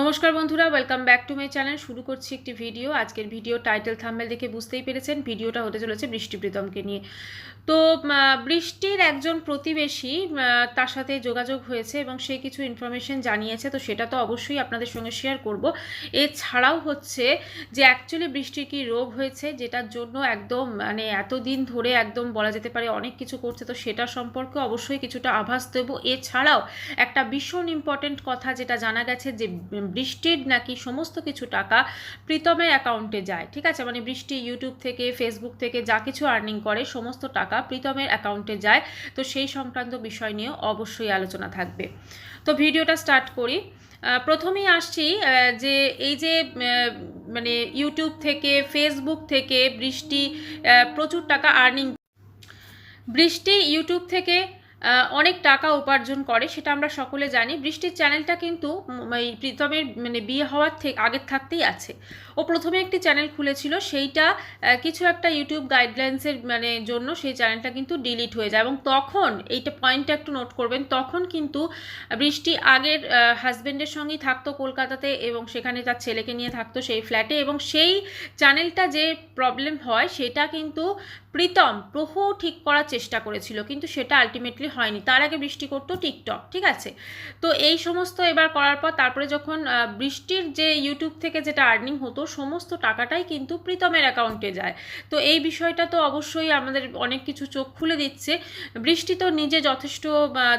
নমস্কার বন্ধুরা welcome back to my channel শুরু করছি একটি ভিডিও আজকের ভিডিও টাইটেল থাম্বেল দেখে বুঝতেই পেরেছেন ভিডিওটা হতে চলেছে বৃষ্টি প্রীতমকে নিয়ে। তো বৃষ্টির একজন প্রতিবেশী তার সাথে যোগাযোগ হয়েছে এবং সে কিছু ইনফরমেশন জানিয়েছে, তো সেটা তো অবশ্যই আপনাদের সঙ্গে শেয়ার করব। এছাড়াও হচ্ছে যে অ্যাকচুয়ালি বৃষ্টির কি রোগ হয়েছে, যেটার জন্য একদম মানে এতদিন ধরে একদম বলা যেতে পারে অনেক কিছু করছে, তো সেটা সম্পর্কে অবশ্যই কিছুটা আভাস দেবো। এছাড়াও একটা ভীষণ ইম্পর্টেন্ট কথা যেটা জানা গেছে যে বৃষ্টির নাকি সমস্ত কিছু টাকা প্রীতমের অ্যাকাউন্টে যায়, ঠিক আছে? মানে বৃষ্টি ইউটিউব থেকে ফেসবুক থেকে যা কিছু আর্নিং করে, সমস্ত টাকা প্রীতমের অ্যাকাউন্টে যায়। তো সেই সংক্রান্ত বিষয় নিয়েও অবশ্যই আলোচনা থাকবে। তো ভিডিওটা স্টার্ট করি। প্রথমেই আসছি যে এই যে মানে ইউটিউব থেকে ফেসবুক থেকে বৃষ্টি প্রচুর টাকা আর্নিং বৃষ্টি ইউটিউব থেকে অনেক টাকা উপার্জন করে, সেটা আমরা সকলে জানি। বৃষ্টির চ্যানেলটা কিন্তু এই প্রীতমের মানে বিয়ে হওয়ার থেকে আগের থাকতেই আছে। ও প্রথমে একটি চ্যানেল খুলেছিল, সেইটা কিছু একটা ইউটিউব গাইডলাইন্সের মানে জন্য সেই চ্যানেলটা কিন্তু ডিলিট হয়ে যায়। এবং তখন, এইটা পয়েন্টটা একটু নোট করবেন, তখন কিন্তু বৃষ্টি আগের হাজব্যান্ডের সঙ্গেই থাকতো কলকাতাতে এবং সেখানে তার ছেলেকে নিয়ে থাকতো সেই ফ্ল্যাটে এবং সেই চ্যানেলটা যে প্রবলেম হয়, সেটা কিন্তু প্রীতম প্রহু ঠিক করার চেষ্টা করেছিল, কিন্তু সেটা আলটিমেটলি হয়নি। তার আগে বৃষ্টি করতো টিকটক, ঠিক আছে? তো এই সমস্ত এবার করার পর তারপরে যখন বৃষ্টির যে ইউটিউব থেকে যেটা আর্নিং হতো, সমস্ত টাকাটাই কিন্তু প্রীতমের অ্যাকাউন্টে যায়। তো এই বিষয়টা তো অবশ্যই আমাদের অনেক কিছু চোখ খুলে দিচ্ছে। বৃষ্টি তো নিজে যথেষ্ট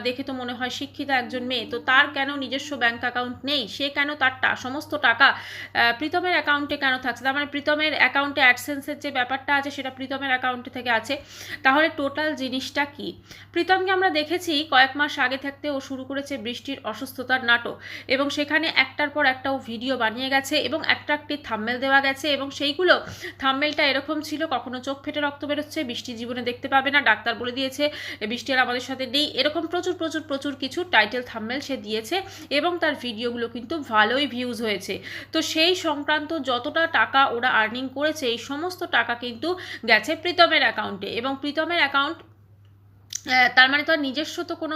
দেখে তো মনে হয় শিক্ষিত একজন মেয়ে। তো তার কেন নিজস্ব ব্যাংক অ্যাকাউন্ট নেই? সে কেন তার টা- সমস্ত টাকা প্রীতমের অ্যাকাউন্টে কেন থাকছে? তার মানে প্রীতমের অ্যাকাউন্টে অ্যাডসেন্সের যে ব্যাপারটা আছে, সেটা প্রীতমের অ্যাকাউন্টে থেকে আছে। তাহলে টোটাল জিনিসটা কি? প্রীতমকে আমরা দেখেছি কয়েক মাস আগে থাকতে ও শুরু করেছে বৃষ্টির অসুস্থতার নাটক এবং সেখানে একটার পর একটা ও ভিডিও বানিয়ে গেছে এবং একটা একটি থাম্মেল দেওয়া গেছে এবং সেইগুলো থাম্মেলটা এরকম ছিল, কখনো চোখ ফেটে রক্ত বেরোচ্ছে, বৃষ্টি জীবনে দেখতে পাবে না, ডাক্তার বলে দিয়েছে, বৃষ্টি আর আমাদের সাথে নেই, এরকম প্রচুর প্রচুর প্রচুর কিছু টাইটেল থাম্মেল সে দিয়েছে এবং তার ভিডিওগুলো কিন্তু ভালোই ভিউজ হয়েছে। তো সেই সংক্রান্ত যতটা টাকা ওরা আর্নিং করেছে, এই সমস্ত টাকা কিন্তু গেছে প্রীতমের অ্যাকাউন্টে এবং প্রীতমের অ্যাকাউন্ট তার মানে তো আর নিজস্ব তো কোনো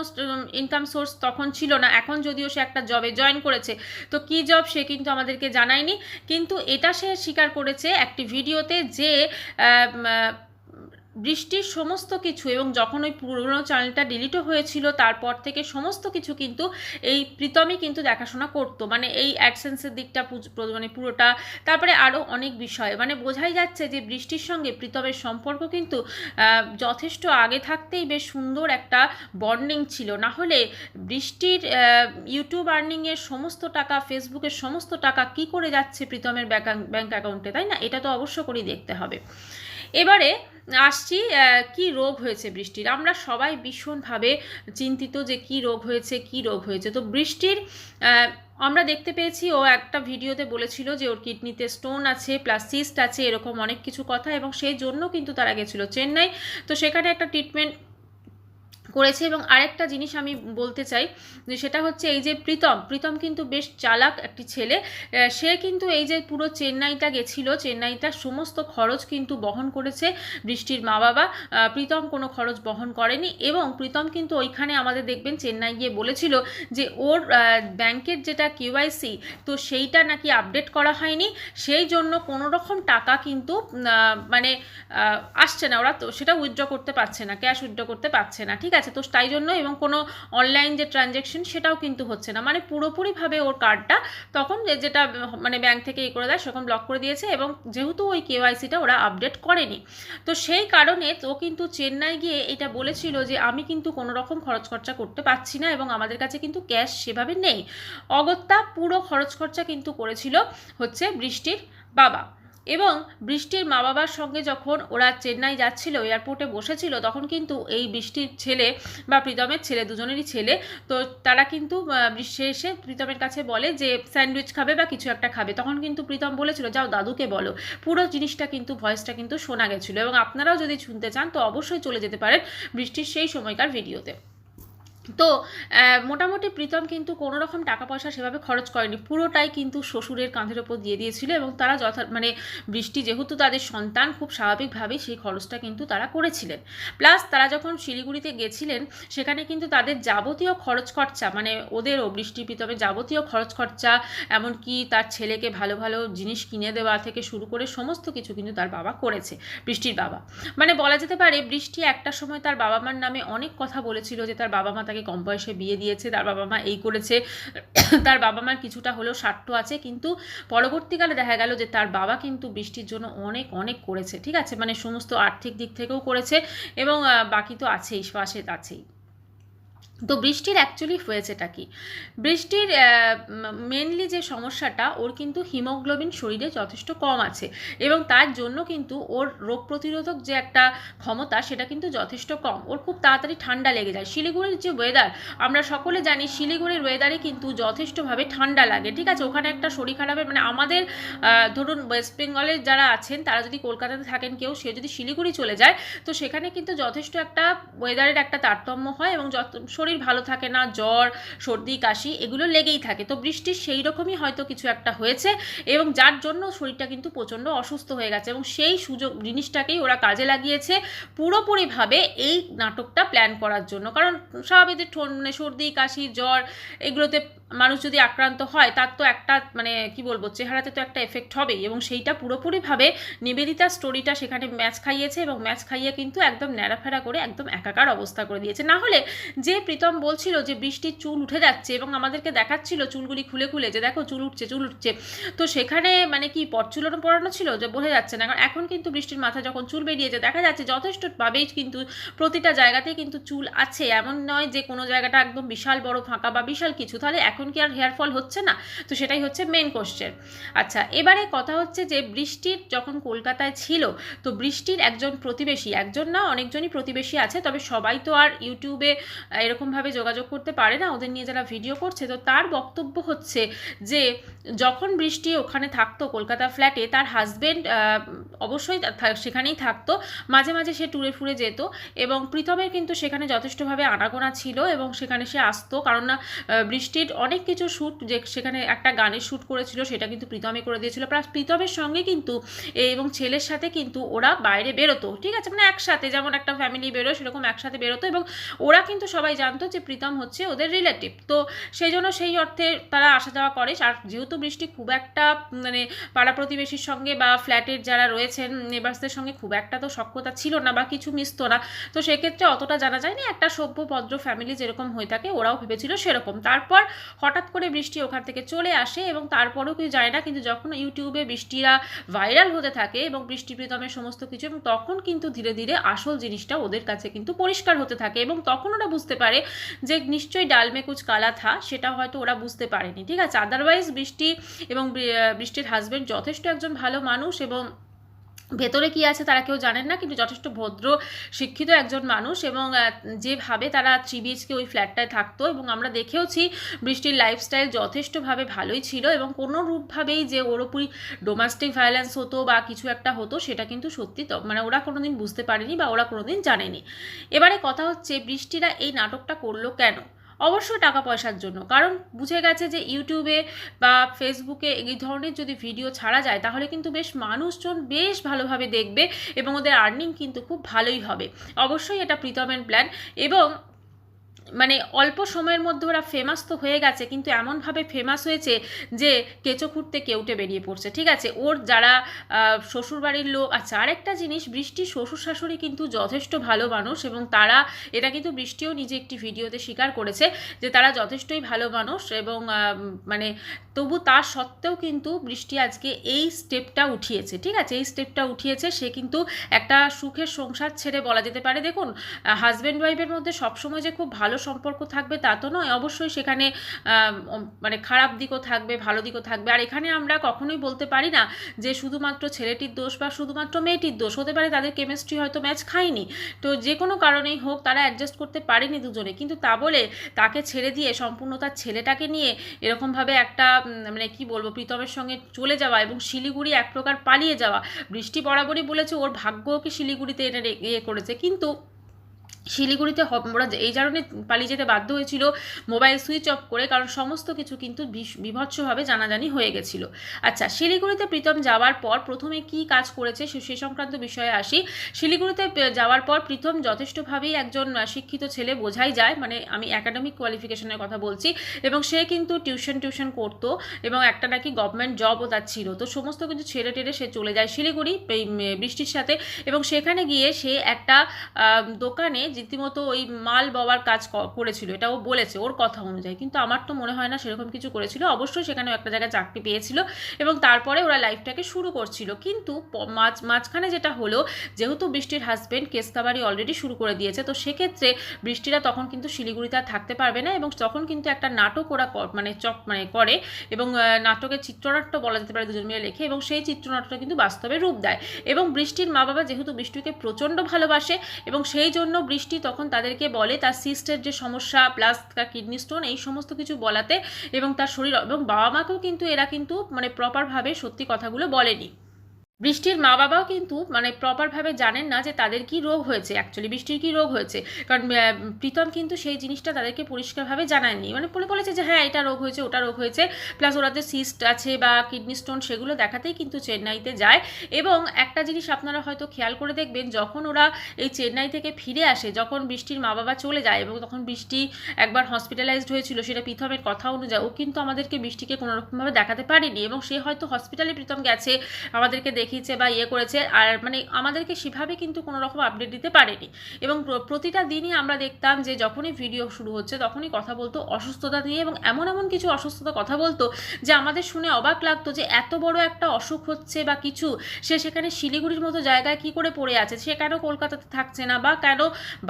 ইনকাম সোর্স তখন ছিল না। এখন যদিও সে একটা জবে জয়েন করেছে, তো কি জব সে কিন্তু আমাদেরকে জানায়নি। কিন্তু এটা সে স্বীকার করেছে একটি ভিডিওতে যে বৃষ্টির সমস্ত কিছু এবং যখন ওই পুরনো চ্যানেলটা ডিলিটও হয়েছিল, তারপর থেকে সমস্ত কিছু কিন্তু এই প্রীতমই কিন্তু দেখাশোনা করতো। মানে এই অ্যাডসেন্সের দিকটা মানে পুরোটা, তারপরে আরও অনেক বিষয়। মানে বোঝাই যাচ্ছে যে বৃষ্টির সঙ্গে প্রীতমের সম্পর্ক কিন্তু যথেষ্ট আগে থাকতেই বেশ সুন্দর একটা বন্ডিং ছিল। না হলে বৃষ্টির ইউটিউব আর্নিংয়ের সমস্ত টাকা ফেসবুকের সমস্ত টাকা কি করে যাচ্ছে প্রীতমের ব্যাংক অ্যাকাউন্টে তাই না? এটা তো অবশ্য করেই দেখতে হবে। এবারে আসছি কি রোগ হয়েছে বৃষ্টির? আমরা সবাই ভীষণভাবে চিন্তিত যে কি রোগ হয়েছে, কি রোগ হয়েছে। তো বৃষ্টির আমরা দেখতে পেয়েছি, ও একটা ভিডিওতে বলেছিল যে ওর কিডনিতে স্টোন আছে প্লাস সিস্ট আছে, এরকম অনেক কিছু কথা এবং সেই জন্য কিন্তু তারা গেছিল চেন্নাই। তো সেখানে একটা ট্রিটমেন্ট করেছে এবং আরেকটা জিনিস আমি বলতে চাই, যে সেটা হচ্ছে এই যে প্রীতম প্রীতম কিন্তু বেশ চালাক একটি ছেলে। সে কিন্তু এই যে পুরো চেন্নাইটা গেছিল চেন্নাইটার সমস্ত খরচ কিন্তু বহন করেছে বৃষ্টির মা বাবা প্রীতম কোনো খরচ বহন করেনি এবং প্রীতম কিন্তু ওইখানে আমাদের দেখবেন চেন্নাই গিয়ে বলেছিল যে ওর ব্যাংকের যেটা কিউআইসি তো সেইটা নাকি আপডেট করা হয়নি। সেই জন্য কোনো রকম টাকা কিন্তু মানে আসছে না। ওরা তো সেটা উইথড্র করতে পারছে না, ক্যাশ উইথড্র করতে পারছে না, ঠিক আছে? তো তাই জন্য এবং কোনো অনলাইন যে ট্রানজ্যাকশন সেটাও কিন্তু হচ্ছে না। মানে পুরোপুরিভাবে ওর কার্ডটা তখন যেটা মানে ব্যাংক থেকে এই করে দেয় সেরকম ব্লক করে দিয়েছে এবং যেহেতু ওই কেওয়াইসিটা ওরা আপডেট করেনি। তো সেই কারণে তো কিন্তু চেন্নাই গিয়ে এটা বলেছিল যে আমি কিন্তু কোনো রকম খরচ খরচা করতে পারছি না এবং আমাদের কাছে কিন্তু ক্যাশ সেভাবে নেই। অগত্যা পুরো খরচ খরচা কিন্তু করেছিল হচ্ছে বৃষ্টির বাবা। এবং বৃষ্টির মা বাবার সঙ্গে যখন ওরা চেন্নাই যাচ্ছিল, এয়ারপোর্টে বসেছিল, তখন কিন্তু এই বৃষ্টির ছেলে বা প্রীতমের ছেলে, দুজনেরই ছেলে, তো তারা কিন্তু বৃষ্টি এসে প্রীতমের কাছে বলে যে, স্যান্ডউইচ খাবে বা কিছু একটা খাবে? তখন কিন্তু প্রীতম বলেছিল, যাও দাদুকে বলো। পুরো জিনিসটা কিন্তু, ভয়েসটা কিন্তু শোনা গেছিল এবং আপনারাও যদি শুনতে চান, তো অবশ্যই চলে যেতে পারেন বৃষ্টির সেই সময়কার ভিডিওতে। তো মোটামুটি প্রীতম কিন্তু কোনো রকম টাকা পয়সা সেভাবে খরচ করেনি। পুরোটাই কিন্তু শ্বশুরের কাঁধের ওপর দিয়ে দিয়েছিল এবং তারা যথা মানে বৃষ্টি যেহেতু তাদের সন্তান, খুব স্বাভাবিকভাবেই সেই খরচটা কিন্তু তারা করেছিলেন। প্লাস তারা যখন শিলিগুড়িতে গেছিলেন, সেখানে কিন্তু তাদের যাবতীয় খরচ খরচা মানে ওদেরও বৃষ্টি, প্রীতমের যাবতীয় খরচ খরচা এমনকি তার ছেলেকে ভালো ভালো জিনিস কিনে দেওয়া থেকে শুরু করে সমস্ত কিছু কিন্তু তার বাবা করেছে, বৃষ্টির বাবা। মানে বলা যেতে পারে, বৃষ্টি একটা সময় তার বাবা মার নামে অনেক কথা বলেছিল যে তার বাবা মা তাকে কম বয়সে বিয়ে দিয়েছে, তার বাবা মা এই করেছে। তার বাবা মার কিছুটা হলেও স্বার্থ আছে, কিন্তু পরবর্তীকালে দেখা গেল যে তার বাবা কিন্তু বৃষ্টির জন্য অনেক অনেক করেছে, ঠিক আছে? মানে সমস্ত আর্থিক দিক থেকেও করেছে এবং বাকি তো আছেই পাশে আছেই। তো বৃষ্টির অ্যাকচুয়ালি হয়েছেটা কি? বৃষ্টির মেনলি যে সমস্যাটা, ওর কিন্তু হিমোগ্লোবিন শরীরে যথেষ্ট কম আছে এবং তার জন্য কিন্তু ওর রোগ প্রতিরোধক যে একটা ক্ষমতা, সেটা কিন্তু যথেষ্ট কম। ওর খুব তাড়াতাড়ি ঠান্ডা লেগে যায়। শিলিগুড়ির যে ওয়েদার আমরা সকলে জানি শিলিগুড়ির ওয়েদারে কিন্তু যথেষ্টভাবে ঠান্ডা লাগে, ঠিক আছে? ওখানে একটা শরীর খারাপের মানে আমাদের ধরুন ওয়েস্ট বেঙ্গলের যারা আছেন, তারা যদি কলকাতাতে থাকেন, কেউ সে যদি শিলিগুড়ি চলে যায়, তো সেখানে কিন্তু যথেষ্ট একটা ওয়েদারের একটা তারতম্য হয় এবং যত শরীর ভালো থাকে না, জ্বর, সর্দি, কাশি এগুলো লেগেই থাকে। তো বৃষ্টির সেই রকমই হয়তো কিছু একটা হয়েছে এবং যার জন্য শরীরটা কিন্তু প্রচণ্ড অসুস্থ হয়ে গেছে এবং সেই সুযোগ, জিনিসটাকেই ওরা কাজে লাগিয়েছে পুরোপুরিভাবে এই নাটকটা প্ল্যান করার জন্য। কারণ স্বাভাবিক মানে সর্দি, কাশি, জ্বর এগুলোতে মানুষ যদি আক্রান্ত হয়, তার তো একটা মানে কি বলব, চেহারাতে তো একটা এফেক্ট হবেই এবং সেইটা পুরোপুরিভাবে নিবেদিতার স্টোরিটা সেখানে ম্যাচ খাইয়েছে এবং ম্যাচ খাইয়ে কিন্তু একদম ন্যাড়াফেড়া করে, একদম একাকার অবস্থা করে দিয়েছে। না হলে যে প্রীতম বলছিল যে বৃষ্টির চুল উঠে যাচ্ছে এবং আমাদেরকে দেখাচ্ছিল চুলগুলি খুলে খুলে যে দেখো চুল উঠছে চুল উঠছে। তো সেখানে মানে কি পরচুলনও পড়ানো ছিল যে বোঝা যাচ্ছে না। কারণ এখন কিন্তু বৃষ্টির মাথায় যখন চুল বেরিয়েছে, দেখা যাচ্ছে যথেষ্টভাবেই কিন্তু প্রতিটা জায়গাতেই কিন্তু চুল আছে। এমন নয় যে কোনো জায়গাটা একদম বিশাল বড় ফাঁকা বা বিশাল কিছু। তাহলে এখন কি আর হেয়ার ফল হচ্ছে না? তো সেটাই হচ্ছে মেন কোশ্চেন আচ্ছা এবারে কথা হচ্ছে যে বৃষ্টির যখন কলকাতায় ছিল, তো বৃষ্টির একজন প্রতিবেশী, একজন না অনেকজনই প্রতিবেশী আছে, তবে সবাই তো আর ইউটিউবে এরকমভাবে যোগাযোগ করতে পারে না, ওদের নিয়ে যারা ভিডিও করছে, তো তার বক্তব্য হচ্ছে যে যখন বৃষ্টি ওখানে থাকতো কলকাতা ফ্ল্যাটে তার হাজবেন্ড অবশ্যই সেখানেই থাকতো, মাঝে মাঝে সে ট্যুরে ফুরে যেত এবং প্রীতমের কিন্তু সেখানে যথেষ্টভাবে আনাগোনা ছিল এবং সেখানে সে আসতো, কারণ না বৃষ্টির অনেক কিছু শ্যুট যে সেখানে একটা গানের শ্যুট করেছিল, সেটা কিন্তু প্রীতমে করে দিয়েছিল। প্লাস প্রীতমের সঙ্গে কিন্তু এবং ছেলের সাথে কিন্তু ওরা বাইরে বেরোতো, ঠিক আছে? মানে একসাথে যেমন একটা ফ্যামিলি বেরোয়, সেরকম একসাথে বেরোতো এবং ওরা কিন্তু সবাই জানতো যে প্রীতম হচ্ছে ওদের রিলেটিভ তো সেই জন্য সেই অর্থে তারা আসা যাওয়া করে। আর যেহেতু বৃষ্টি খুব একটা মানে পাড়া প্রতিবেশীর সঙ্গে বা ফ্ল্যাটের যারা রয়েছেন নেবার্সদের সঙ্গে খুব একটা তো সক্ষতা ছিল না বা কিছু মিশতো না। তো সেক্ষেত্রে অতটা জানা যায়নি। একটা সভ্য, ভদ্র ফ্যামিলি যেরকম হয়ে থাকে, ওরাও ভেবেছিল সেরকম। তারপর হঠাৎ করে বৃষ্টি ওখান থেকে চলে আসে এবং তারপরেও কেউ যায় না, কিন্তু যখন ইউটিউবে বৃষ্টিরা ভাইরাল হতে থাকে এবং বৃষ্টি প্রীতমের সমস্ত কিছু, এবং তখন কিন্তু ধীরে ধীরে আসল জিনিসটা ওদের কাছে কিন্তু পরিষ্কার হতে থাকে এবং তখন ওরা বুঝতে পারে যে নিশ্চয়ই ডাল মে কুচ কালা থা, সেটা হয়তো ওরা বুঝতে পারেনি। ঠিক আছে আদারওয়াইজ বৃষ্টি এবং বৃষ্টির হাজবেন্ড যথেষ্ট একজন ভালো মানুষ এবং ভেতরে কি আছে তারা কেউ জানেন না, কিন্তু যথেষ্ট ভদ্র, শিক্ষিত একজন মানুষ এবং যেভাবে তারা থ্রি বিএচকে ওই ফ্ল্যাটটায় থাকতো এবং আমরা দেখেওছি বৃষ্টির লাইফস্টাইল যথেষ্টভাবে ভালোই ছিল এবং কোনো রূপভাবেই যে ওর ওপরই ডোমেস্টিক ভায়োলেন্স হতো বা কিছু একটা হতো সেটা কিন্তু সত্যি মানে ওরা কোনোদিন বুঝতে পারেনি বা ওরা কোনোদিন জানেনি। এবারে কথা হচ্ছে বৃষ্টিরা এই নাটকটা করল কেন? অবশ্যই টাকা পয়সার জন্য। কারণ বুঝে গেছে যে ইউটিউবে বা ফেসবুকে এই ধরনের যদি ভিডিও ছাড়া যায়, তাহলে কিন্তু বেশ মানুষজন বেশ ভালোভাবে দেখবে এবং ওদের আর্নিং কিন্তু খুব ভালোই হবে। অবশ্যই এটা প্রীতমের প্ল্যান এবং মানে অল্প সময়ের মধ্যে ওরা ফেমাস তো হয়ে গেছে, কিন্তু এমনভাবে ফেমাস হয়েছে যে কেঁচো খুঁড়তে কেউটে বেরিয়ে পড়ছে। ঠিক আছে? ওর যারা শ্বশুরবাড়ির লোক আচ্ছা আরেকটা জিনিস, বৃষ্টি শ্বশুর শাশুড়ি কিন্তু যথেষ্ট ভালো মানুষ এবং তারা, এটা কিন্তু বৃষ্টিও নিজে একটি ভিডিওতে স্বীকার করেছে যে তারা যথেষ্টই ভালো মানুষ এবং মানে তবু তার সত্ত্বেও কিন্তু বৃষ্টি আজকে এই স্টেপটা উঠিয়েছে। ঠিক আছে? এই স্টেপটা উঠিয়েছে, সে কিন্তু একটা সুখের সংসার ছেড়ে বলা যেতে পারে। দেখুন হাজব্যান্ড ওয়াইফের মধ্যে সবসময় যে খুব ভালো সম্পর্ক থাকবে তা তো নয়। অবশ্যই সেখানে মানে খারাপ দিকও থাকবে, ভালো দিকও থাকবে। আর এখানে আমরা কখনোই বলতে পারি না যে শুধুমাত্র ছেলেটির দোষ বা শুধুমাত্র মেয়েটির দোষ। হতে পারে তাদের কেমিস্ট্রি হয়তো ম্যাচ খায়নি। তো যে কোনো কারণেই হোক তারা অ্যাডজাস্ট করতে পারেনি দুজনে। কিন্তু তা বলে তাকে ছেড়ে দিয়ে সম্পূর্ণ তার ছেলেটাকে নিয়ে এরকমভাবে একটা মানে কি বলব, প্রীতমের সঙ্গে চলে যাওয়া এবং শিলিগুড়ি এক প্রকার পালিয়ে যাওয়া। বৃষ্টি বরাবরই বলেছে, ওর ভাগ্যকে শিলিগুড়িতে এনে ইয়ে করেছে। কিন্তু শিলিগুড়িতে ওরা এই কারণে পালিয়ে যেতে বাধ্য হয়েছিল মোবাইল সুইচ অফ করে, কারণ সমস্ত কিছু কিন্তু বিভৎসভাবে জানাজানি হয়ে গেছিল। আচ্ছা শিলিগুড়িতে প্রীতম যাওয়ার পর প্রথমে কি কাজ করেছে সে সংক্রান্ত বিষয়ে আসি। শিলিগুড়িতে যাওয়ার পর প্রীতম যথেষ্টভাবেই একজন শিক্ষিত ছেলে বোঝাই যায় মানে আমি একাডেমিক কোয়ালিফিকেশনের কথা বলছি, এবং সে কিন্তু টিউশন টিউশন করতো, এবং একটা নাকি গভর্নমেন্ট জবও তার ছিল। তো সমস্ত কিছু ছেড়ে টেড়ে সে চলে যায় শিলিগুড়ি বৃষ্টির সাথে, এবং সেখানে গিয়ে সে একটা দোকানে রীতিমতো ওই মাল বাবার কাজ করেছিল, এটা ও বলেছে, ওর কথা অনুযায়ী। কিন্তু আমার তো মনে হয় না সেরকম কিছু করেছিল। অবশ্যই সেখানেও একটা জায়গায় চাকরি পেয়েছিল এবং তারপরে ওরা লাইফটাকে শুরু করছিল। কিন্তু মাঝ মাঝখানে যেটা হলো, যেহেতু বৃষ্টির হাজবেন্ড কেসকাবারি অলরেডি শুরু করে দিয়েছে, তো সেক্ষেত্রে বৃষ্টিরা তখন কিন্তু শিলিগুড়িতে আর থাকতে পারবে না এবং তখন কিন্তু একটা নাটক ওরা মানে চক মানে করে এবং নাটকের চিত্রনাট্য বলা যেতে পারে দুজন মিলে লেখে এবং সেই চিত্রনাট্যটা কিন্তু বাস্তবে রূপ দেয়। এবং বৃষ্টির মা বাবা যেহেতু বৃষ্টিকে প্রচণ্ড ভালোবাসে এবং সেই জন্য বৃষ্টি তখন তাদেরকে বলে তার সিস্টের যে সমস্যা প্লাস তার কিডনি স্টোন এই সমস্ত কিছু বলাতে এবং তার শরীর এবং বাবা মাকেও কিন্তু এরা কিন্তু মানে প্রপারভাবে সত্যি কথাগুলো বলেনি। বৃষ্টির মা বাবাও কিন্তু মানে প্রপারভাবে জানেন না যে তাদের কি রোগ হয়েছে অ্যাকচুয়ালি বৃষ্টির কি রোগ হয়েছে। কারণ প্রীতম কিন্তু সেই জিনিসটা তাদেরকে পরিষ্কারভাবে জানায়নি। মানে বলে বলেছে যে হ্যাঁ এটা রোগ হয়েছে, ওটা রোগ হয়েছে। প্লাস ওরা যে সিস্ট আছে বা কিডনি স্টোন সেগুলো দেখাতেই কিন্তু চেন্নাইতে যায়। এবং একটা জিনিস আপনারা হয়তো খেয়াল করে দেখবেন, যখন ওরা এই চেন্নাই থেকে ফিরে আসে, যখন বৃষ্টির মা বাবা চলে যায় এবং তখন বৃষ্টি একবার হসপিটালাইজড হয়েছিল, সেটা প্রীতমের কথা অনুযায়ী, ও কিন্তু আমাদেরকে বৃষ্টিকে কোনো রকমভাবে দেখাতে পারেনি এবং সে হয়তো হসপিটালে প্রীতম গেছে, আমাদেরকে দেখিয়েছে বা ইয়ে করেছে, আর মানে আমাদেরকে সেভাবে কিন্তু কোনো রকম আপডেট দিতে পারেনি। এবং প্রতিটা দিনই আমরা দেখতাম যে যখনই ভিডিও শুরু হচ্ছে তখনই কথা বলতো অসুস্থতা নিয়ে এবং এমন এমন কিছু অসুস্থতা কথা বলতো যে আমাদের শুনে অবাক লাগতো যে এত বড় একটা অসুখ হচ্ছে বা কিছু, সে সেখানে শিলিগুড়ির মতো জায়গায় কি করে পড়ে আছে, সে কেন কলকাতাতে থাকছে না বা কেন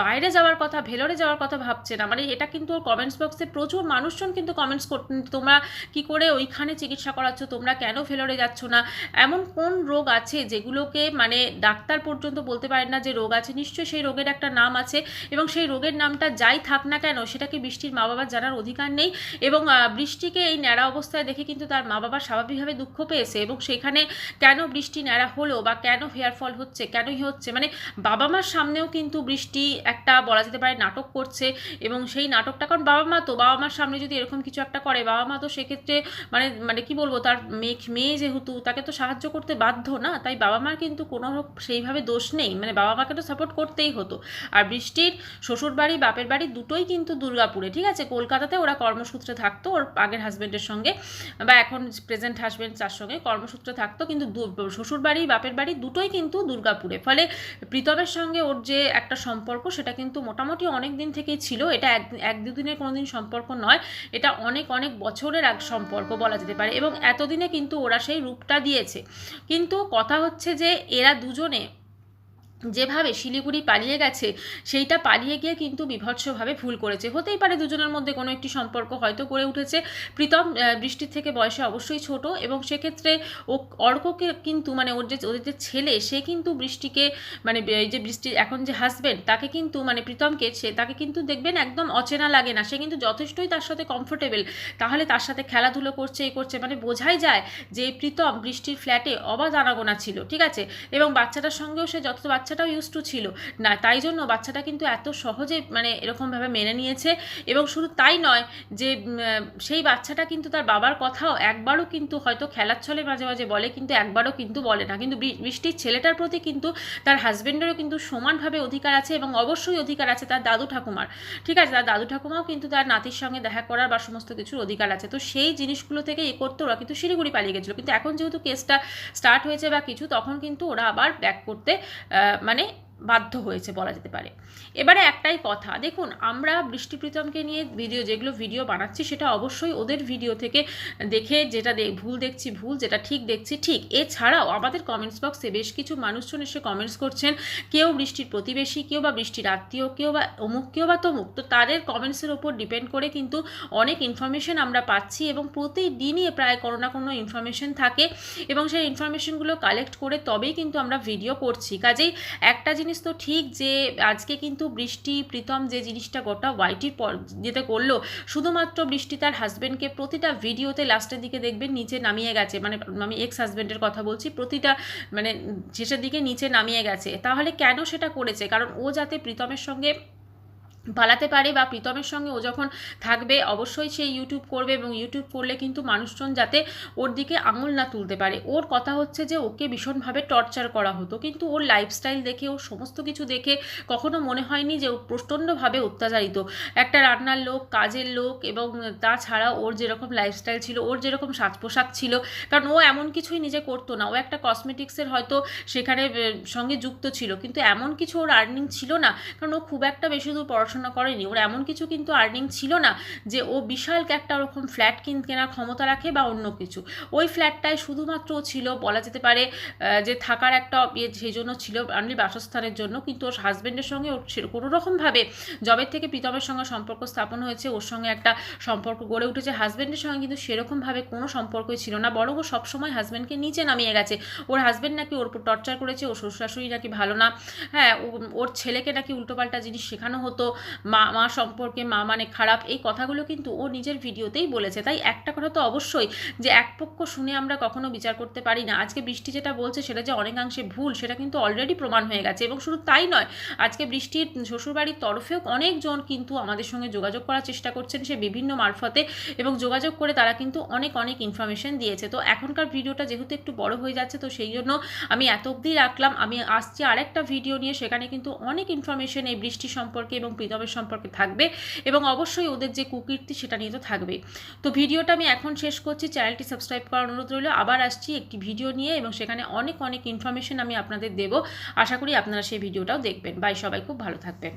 বাইরে যাওয়ার কথা, ভেলোরে যাওয়ার কথা ভাবছে না? মানে এটা কিন্তু ওর কমেন্টস বক্সে প্রচুর মানুষজন কিন্তু কমেন্টস করতেন তোমরা কি করে ওইখানে চিকিৎসা করাচ্ছ, তোমরা কেন ভেলোরে যাচ্ছ না? এমন কোন রোগ আছে যেগুলোকে মানে ডাক্তার পর্যন্ত বলতে পারেন না যে রোগ আছে, নিশ্চয়ই সেই রোগের একটা নাম আছে এবং সেই রোগের নামটা যাই থাক না কেন সেটাকে বৃষ্টির মা বাবার জানার অধিকার নেই এবং বৃষ্টিকে এই ন্যাড়া অবস্থায় দেখে কিন্তু তার মা বাবা স্বাভাবিকভাবে দুঃখ পেয়েছে এবং সেখানে কেন বৃষ্টি ন্যাড়া হলো বা কেন হেয়ার ফল হচ্ছে, কেনই হচ্ছে? মানে বাবা মার সামনেও কিন্তু বৃষ্টি একটা বলা যেতে পারে নাটক করছে এবং সেই নাটকটা, কারণ বাবা মা তো, বাবা মার সামনে যদি এরকম কিছু একটা করে, বাবা মা তো সেক্ষেত্রে মানে মানে কি বলব, তার মেয়ে মেয়ে যেহেতু তাকে তো সাহায্য করতে বাধ্য না, তাই বাবা মার কিন্তু কোনো সেইভাবে দোষ নেই। মানে বাবা মাকে তো সাপোর্ট করতেই হতো। আর বৃষ্টির শ্বশুর বাড়ি, বাপের বাড়ি দুটোই কিন্তু দুর্গাপুরে, ঠিক আছে? কলকাতাতে ওরা কর্মসূত্রে থাকতো, ওর আগের হাজব্যান্ডের সঙ্গে। বা এখন প্রেজেন্ট হাজব্যান্ড তার সঙ্গে কর্মসূত্রে থাকতো, কিন্তু শ্বশুর বাড়ি, বাপের বাড়ি দুটোই কিন্তু দুর্গাপুরে। ফলে প্রীতমের সঙ্গে ওর যে একটা সম্পর্ক, সেটা কিন্তু মোটামুটি অনেক দিন থেকেই ছিল। এটা এক এক দুদিনের কোনো দিন সম্পর্ক নয়। এটা অনেক অনেক বছরের এক সম্পর্ক বলা যেতে পারে। এবং এতদিনে কিন্তু ওরা সেই রূপটা দিয়েছে। কিন্তু কথা হচ্ছে যে এরা দুজনে যেভাবে শিলিগুড়ি পালিয়ে গেছে, সেইটা পালিয়ে গিয়ে কিন্তু বিভৎসভাবে ভুল করেছে। হতেই পারে দুজনের মধ্যে কোনো একটি সম্পর্ক হয়তো গড়ে উঠেছে। প্রীতম বৃষ্টির থেকে বয়সে অবশ্যই ছোট এবং সেক্ষেত্রে ও, অর্ককে কিন্তু মানে ওর যে, ওদের যে ছেলে, সে কিন্তু বৃষ্টিকে মানে এই যে বৃষ্টির এখন যে হাজবেন্ড তাকে কিন্তু মানে প্রীতমকে সে, তাকে কিন্তু দেখবেন একদম অচেনা লাগে না। সে কিন্তু যথেষ্টই তার সাথে কমফোর্টেবল তাহলে তার সাথে খেলাধুলো করছে এই করছে মানে বোঝাই যায় যে প্রীতম বৃষ্টির ফ্ল্যাটে অবাধ আনাগোনা ছিল, ঠিক আছে? এবং বাচ্চাটার সঙ্গেও সে যত বাচ্চাটাও ইউজ টু ছিল। না, তাই জন্য বাচ্চাটা কিন্তু এত সহজে মানে এরকমভাবে মেনে নিয়েছে এবং শুধু তাই নয় যে সেই বাচ্চাটা কিন্তু তার বাবার কথাও একবারও কিন্তু হয়তো খেলার ছলে মাঝে মাঝে বলে, কিন্তু একবারও কিন্তু বলে না। কিন্তু বৃষ্টির ছেলেটার প্রতি কিন্তু তার হাজবেন্ডেরও কিন্তু সমানভাবে অধিকার আছে এবং অবশ্যই অধিকার আছে তার দাদু ঠাকুমার। ঠিক আছে, তার দাদু ঠাকুমাও কিন্তু তার নাতির সঙ্গে দেখা করার বা সমস্ত কিছুর অধিকার আছে। তো সেই জিনিসগুলো থেকে এ করতে ওরা কিন্তু শিলিগুড়ি পালিয়ে গেছিল। কিন্তু এখন যেহেতু কেসটা স্টার্ট হয়েছে বা কিছু, তখন কিন্তু ওরা আবার ব্যাক করতে মানে বাধ্য হয়েছে বলা যেতে পারে। এবারে একটাই কথা, দেখুন আমরা বৃষ্টি প্রীতমকে নিয়ে ভিডিও যেগুলো ভিডিও বানাচ্ছি সেটা অবশ্যই ওদের ভিডিও থেকে দেখে যেটা ভুল দেখছি, ভুল যেটা ঠিক দেখছি, ঠিক। এছাড়াও আমাদের কমেন্টস বক্সে বেশ কিছু মানুষজন এসে কমেন্টস করছেন, কেউ বৃষ্টির প্রতিবেশী, কেউ বা বৃষ্টির আত্মীয়, কেউ বা অমুক, কেউ বা তমুক। তো তাদের কমেন্টসের ওপর ডিপেন্ড করে কিন্তু অনেক ইনফরমেশন আমরা পাচ্ছি এবং প্রতিদিনই প্রায় কোনো না কোনো ইনফরমেশন থাকে এবং সেই ইনফরমেশনগুলো কালেক্ট করে তবেই কিন্তু আমরা ভিডিও করছি। কাজেই একটা জিনিস জিনিস তো ঠিক যে আজকে কিন্তু বৃষ্টি, প্রীতম যে জিনিসটা গোটা ওয়াইটির পর যেতে করল, শুধুমাত্র বৃষ্টি তার হাজব্যান্ডকে প্রতিটা ভিডিওতে লাস্টের দিকে দেখবেন, নিচে নামিয়ে গেছে। মানে আমি এক্স হাজব্যান্ডের কথা বলছি, প্রতিটা মানে শেষের দিকে নিচে নামিয়ে গেছে। তাহলে কেন সেটা করেছে? কারণ ও যাতে প্রীতমের সঙ্গে পালাতে পারে বা প্রীতমের সঙ্গে ও যখন থাকবে, অবশ্যই সে ইউটিউব করবে এবং ইউটিউব করলে কিন্তু মানুষজন যাতে ওর দিকে আঙুল না তুলতে পারে। ওর কথা হচ্ছে যে, ওকে ভীষণভাবে টর্চার করা হতো। কিন্তু ওর লাইফস্টাইল দেখে, ওর সমস্ত কিছু দেখে কখনো মনে হয়নি যে ও প্রচণ্ডভাবে অত্যাচারিত। একটা রান্নার লোক, কাজের লোক এবং তাছাড়া ওর যেরকম লাইফস্টাইল ছিল, ওর যেরকম সাজ পোশাক ছিল, কারণ ও এমন কিছুই নিজে করতো না। ও একটা কসমেটিক্সের হয়তো সেখানে সঙ্গে যুক্ত ছিল। কিন্তু এমন কিছু ওর আর্নিং ছিল না, কারণ ও খুব একটা বেশি দূর করেনি। ওর এমন কিছু কিন্তু আর্নিং ছিল না যে ও বিশাল একটা ওরকম ফ্ল্যাট কিন কেনার ক্ষমতা রাখে বা অন্য কিছু। ওই ফ্ল্যাটটায় শুধুমাত্র ছিল, বলা যেতে পারে যে থাকার একটা ইয়ে সেই জন্য ছিল অনলি বাসস্থানের জন্য, কিন্তু ওর হাজব্যান্ডের সঙ্গে ওর কোনো রকমভাবে জবের থেকে প্রীতমের সঙ্গে সম্পর্ক স্থাপন হয়েছে, ওর সঙ্গে একটা সম্পর্ক গড়ে উঠেছে। হাজব্যান্ডের সঙ্গে কিন্তু সেরকমভাবে কোনো সম্পর্কই ছিল না, বরং ও সবসময় হাজব্যান্ডকে নিচে নামিয়ে গেছে। ওর হাজব্যান্ড নাকি ওর টর্চার করেছে ওর শ্বশুর শাশুড়ি নাকি ভালো না। হ্যাঁ ওর ছেলেকে নাকি উল্টোপাল্টা জিনিস শেখানো হতো মা মা সম্পর্কে মা মানে খারাপ, এই কথাগুলো কিন্তু ও নিজের ভিডিওতেই বলেছে। তাই একটা কথা তো অবশ্যই যে এক পক্ষ শুনে আমরা কখনো বিচার করতে পারি না। আজকে বৃষ্টি যেটা বলছে সেটা যে অনেকাংশে ভুল, সেটা কিন্তু অলরেডি প্রমাণ হয়ে গেছে এবং শুধু তাই নয়, আজকে বৃষ্টির শ্বশুরবাড়ির তরফেও অনেকজন কিন্তু আমাদের সঙ্গে যোগাযোগ করার চেষ্টা করছেন সে বিভিন্ন মারফতে এবং যোগাযোগ করে তারা কিন্তু অনেক অনেক ইনফরমেশন দিয়েছে। তো এখনকার ভিডিওটা যেহেতু একটু বড় হয়ে যাচ্ছে, তো সেই জন্য আমি এত অবধি রাখলাম। আমি আসছি আরেকটা ভিডিও নিয়ে, সেখানে কিন্তু অনেক ইনফরমেশন এই বৃষ্টি সম্পর্কে এবং প্রীতমের সম্পর্কে থাকবে এবং অবশ্যই ওদের যে কুকীর্তি সেটা নিয়ে তো থাকবে তো ভিডিওটা আমি এখন শেষ করছি। চ্যানেলটি সাবস্ক্রাইব করার অনুরোধ রইল। আবার আসছি একটি ভিডিও নিয়ে এবং সেখানে অনেক অনেক ইনফরমেশন আমি আপনাদের দেব। আশা করি আপনারা সেই ভিডিওটাও দেখবেন। বাই সবাই, খুব ভালো থাকবেন।